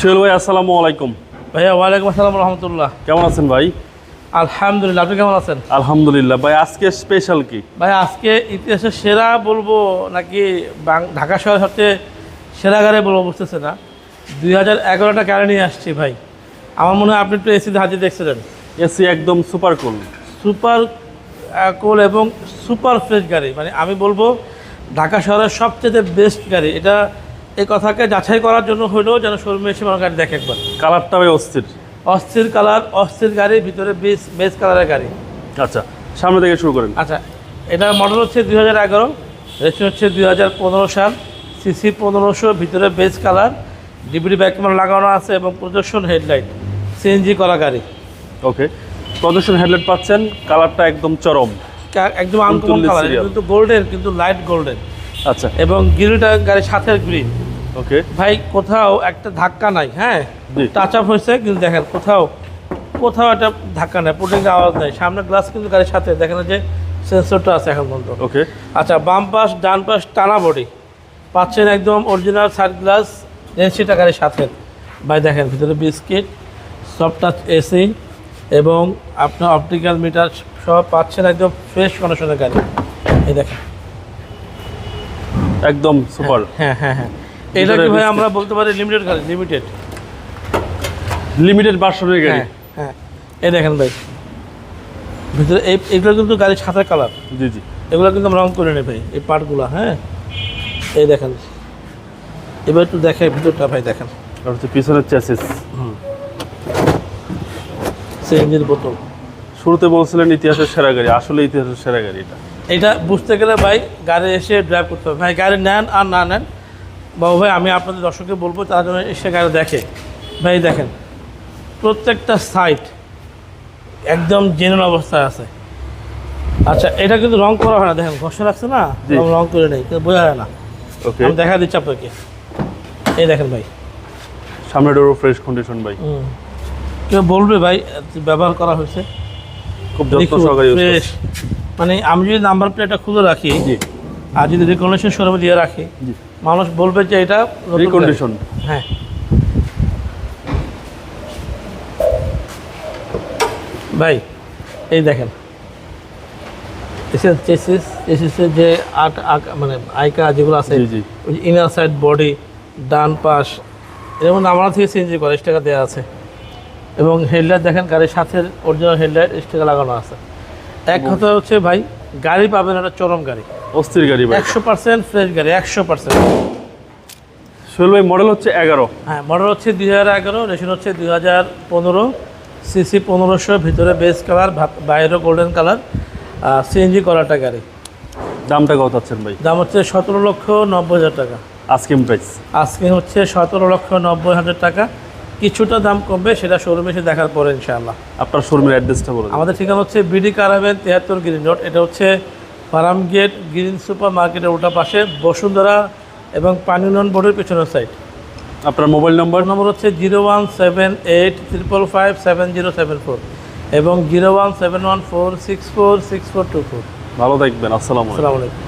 সোহেল ভাই আসসালামু আলাইকুম। ভাইয়া ওয়ালাইকুম আসসালাম রহমতুল্লাহ। কেমন আছেন ভাই? আলহামদুলিল্লাহ আপনি কেমন আছেন? আলহামদুলিল্লাহ। ভাই আজকে স্পেশাল কি? ভাই আজকে ইতিহাসের সেরা বলব নাকি ঢাকা শহরের সবচেয়ে সেরা গাড়ি বলব বুঝতেছে না? দুই হাজার এগারোটা গাড়ি নিয়ে আসছি ভাই। আমার মনে হয় আপনি একটু এসিতে হাজির দেখছিলেন। এসি একদম সুপার কুল সুপার কোল এবং সুপার ফ্রেশ গাড়ি। মানে আমি বলব ঢাকা শহরের সবচেয়ে বেস্ট গাড়ি। এটা এই কথাকে যাচাই করার জন্য হলেও যেন শোরুমে এসে আমার গাড়ি দেখে একবার। কালারটা ভাই অস্থির। অস্থির কালার অস্থির গাড়ি ভিতরে বেশ বেস কালারের গাড়ি। আচ্ছা সামনে থেকে শুরু করেন। আচ্ছা এটার মডেল হচ্ছে দুই হাজার এগারো রেজিস্ট্রেশন হচ্ছে দুই হাজার পনেরো সাল সিসি পনেরোশো ভিতরে বেস কালার ডিবিডি ব্যাক ক্যামেরা লাগানো আছে এবং প্রদর্শন হেডলাইট সিএনজি করা গাড়ি। ওকে প্রদর্শন হেডলাইট পাচ্ছেন কালারটা একদম চরম। একদম আনকমন কালার কিন্তু গোল্ডেন কিন্তু লাইট গোল্ডেন আচ্ছা। এবং গ্রিলটা গাড়ির সাথে গ্রিল ওকে। ভাই কোথাও একটা ধাক্কা নাই হ্যাঁ? টাচ আপ হয়েছে কিন্তু দেখেন কোথাও কোথাও একটা ধাক্কা নাই পুটিং আওয়াজ নাই। সামনে গ্লাস কিন্তু গাড়ির সাথে দেখেন যে সেন্সরটা আছে এখন পর্যন্ত। ওকে। আচ্ছা বাম পাশ ডান পাশ টানা বডি পাচ্ছেন একদম অরিজিনাল সাইড গ্লাস এনসিটা গাড়ির সাথে। ভাই দেখেন ভিতরে বিস্কিট সফট টাচ এসি এবং আপনার অপটিক্যাল মিটার সব পাচ্ছেন একদম ফ্রেশ কন্ডিশনের গাড়ি। এই দেখেন। একদম সুপার হ্যাঁ হ্যাঁ হ্যাঁ। এটা কি ভাই আমরা বলতে পারি লিমিটেড গাড়ি লিমিটেড লিমিটেড ভার্সনের গাড়ি। হ্যাঁ হ্যাঁ। এই দেখেন ভাই। ভিতরে এই এগুলো কিন্তু গাড়ির সাথে কালার জি জি। এগুলো কিন্তু আমরা রং করে নেই ভাই এই পার্টগুলো হ্যাঁ। এই দেখেন। এবার একটু দেখে ভিতরটা ভাই দেখেন। আর হচ্ছে পিছনের চ্যাসিস সিএনজির বোতল শুরুতে বলছিলেন ইতিহাসের সেরা গাড়ি আসলে ইতিহাসের সেরা গাড়ি এটা। এটা বুঝতে গেলে ভাই গাড়ি এসে ড্রাইভ করতে হবে। ভাই গাড়ি নেন আর না নেন বাবু ভাই আমি আপনাদের দর্শককে বলব তারা যেন এসে গাড়ি দেখে। ভাই দেখেন প্রত্যেকটা সাইট একদম জেনুইন অবস্থায় আছে। আচ্ছা এটা কিন্তু রং করা হয় না দেখেন ঘষা রাখছে না। রং করে নেই কিন্তু বোঝা যায় না। ওকে আমি দেখা দিচ্ছি আপনাকে। এই দেখেন ভাই। সামনে ডোরও ফ্রেশ কন্ডিশন ভাই। কেউ বলবে ভাই ব্যবহার করা হয়েছে? খুব যত্ন সহকারে মানে আমি যদি নাম্বার প্লেটটা খুলে রাখি জি। আর যদি রিকন্ডিশন শোরুমে দিয়ে রাখি মানুষ বলবে যে এটা রিকন্ডিশন হ্যাঁ। ভাই এই দেখেন। চেসিস চেসিসের যে আট মানে আইকা যেগুলো আছে ইনার সাইড বডি ডান পাশ যেমন আমরা থেকে চেঞ্জ করে স্টিকার দেওয়া আছে। এবং হেডলাইট দেখেন গাড়ির সাথে অরিজিনাল হেডলাইট স্টিকার লাগানো আছে। এক কথা হচ্ছে ভাই গাড়ি পাবেন একটা চরম গাড়ি। অস্থির গাড়ি একশো পার্সেন্ট ফ্রেশ গাড়ি একশো পার্সেন্ট সোহেল ভাই মডেল হচ্ছে এগারো। হ্যাঁ মডেল হচ্ছে দুই হাজার এগারো রেশন হচ্ছে দুই হাজার পনেরো সিসি পনেরোশো ভিতরে বেস কালার বাইরেও গোল্ডেন কালার সিএনজি করাটা গাড়ি। দামটা কত আছেন ভাই? দাম হচ্ছে সতেরো লক্ষ নব্বই হাজার টাকা। আস্কিং প্রাইস আজকে হচ্ছে সতেরো লক্ষ নব্বই হাজার টাকা। কিছুটা দাম কমবে সেটা শোরুমে এসে দেখার পরে ইনশাআল্লাহ। আপনার শোরুমের অ্যাড্রেসটা বলুন আমাদের ঠিকানা হচ্ছে বিডি কারাবেন তিয়াত্তর গ্রিন রোড এটা হচ্ছে ফার্ম গেট গ্রিন সুপার মার্কেটের ওটা পাশে বসুন্ধরা এবং পানি উন্নয়ন বোর্ডের পেছনের সাইড আপনার মোবাইল নম্বর নম্বর হচ্ছে zero one seven eight triple five seven zero seven four এবং zero one seven one four six four six four two four ভালো থাকবেন আসসালামু আলাইকুম।